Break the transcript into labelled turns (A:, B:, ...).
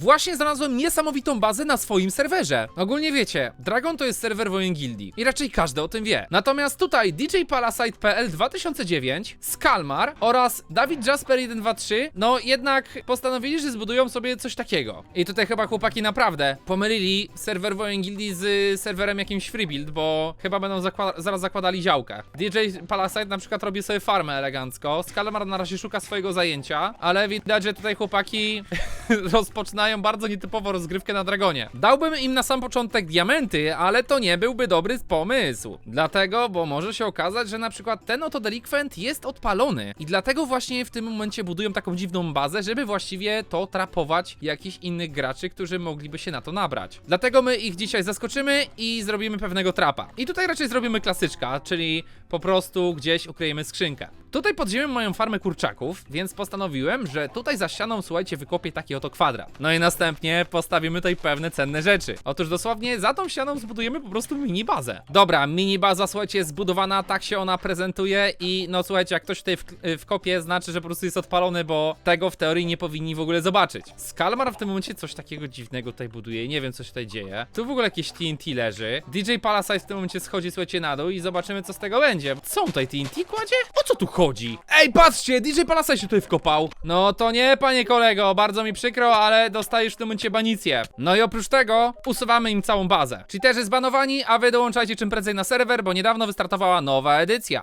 A: Właśnie znalazłem niesamowitą bazę na swoim serwerze. Ogólnie wiecie, Dragon to jest serwer wojen gildii i raczej każdy o tym wie. Natomiast tutaj DJ Palasite.pl 2009, Skalmar oraz Dawid Jasper 123, no jednak postanowili, że zbudują sobie coś takiego. I tutaj chyba chłopaki naprawdę pomylili serwer wojen gildii z serwerem jakimś freebuild, bo chyba będą zakła zaraz zakładali działkę. DJ Palasite na przykład robi sobie farmę elegancko, Skalmar na razie szuka swojego zajęcia, ale widać, że tutaj chłopaki rozpoczynają bardzo nietypowo rozgrywkę na Dragonie. Dałbym im na sam początek diamenty, ale to nie byłby dobry pomysł. Dlatego, bo może się okazać, że na przykład ten oto delikwent jest odpalony i dlatego właśnie w tym momencie budują taką dziwną bazę, żeby właściwie to trapować jakichś innych graczy, którzy mogliby się na to nabrać. Dlatego my ich dzisiaj zaskoczymy i zrobimy pewnego trapa. I tutaj raczej zrobimy klasyczka, czyli po prostu gdzieś ukryjemy skrzynkę. Tutaj pod ziemią mają farmę kurczaków, więc postanowiłem, że tutaj za ścianą, słuchajcie, wykopię taki oto kwadrat. No i następnie postawimy tutaj pewne cenne rzeczy. Otóż dosłownie za tą ścianą zbudujemy po prostu mini bazę. Dobra, mini baza, słuchajcie, zbudowana, tak się ona prezentuje i no słuchajcie, jak ktoś tutaj w, wkopie, znaczy, że po prostu jest odpalony, bo tego w teorii nie powinni w ogóle zobaczyć. Skalmar w tym momencie coś takiego dziwnego tutaj buduje, nie wiem co się tutaj dzieje. Tu w ogóle jakieś TNT leży. DJ Palasite w tym momencie schodzi, słuchajcie, na dół i zobaczymy co z tego będzie. Co on tutaj TNT kładzie? O co tu chodzi? Ej, patrzcie, DJ Palasite się tutaj wkopał. No to nie, panie kolego, bardzo mi przykro, ale dostajesz w tym momencie banicję. No i oprócz tego usuwamy im całą bazę. Czyli też jest banowani, a wy dołączajcie czym prędzej na serwer, bo niedawno wystartowała nowa edycja.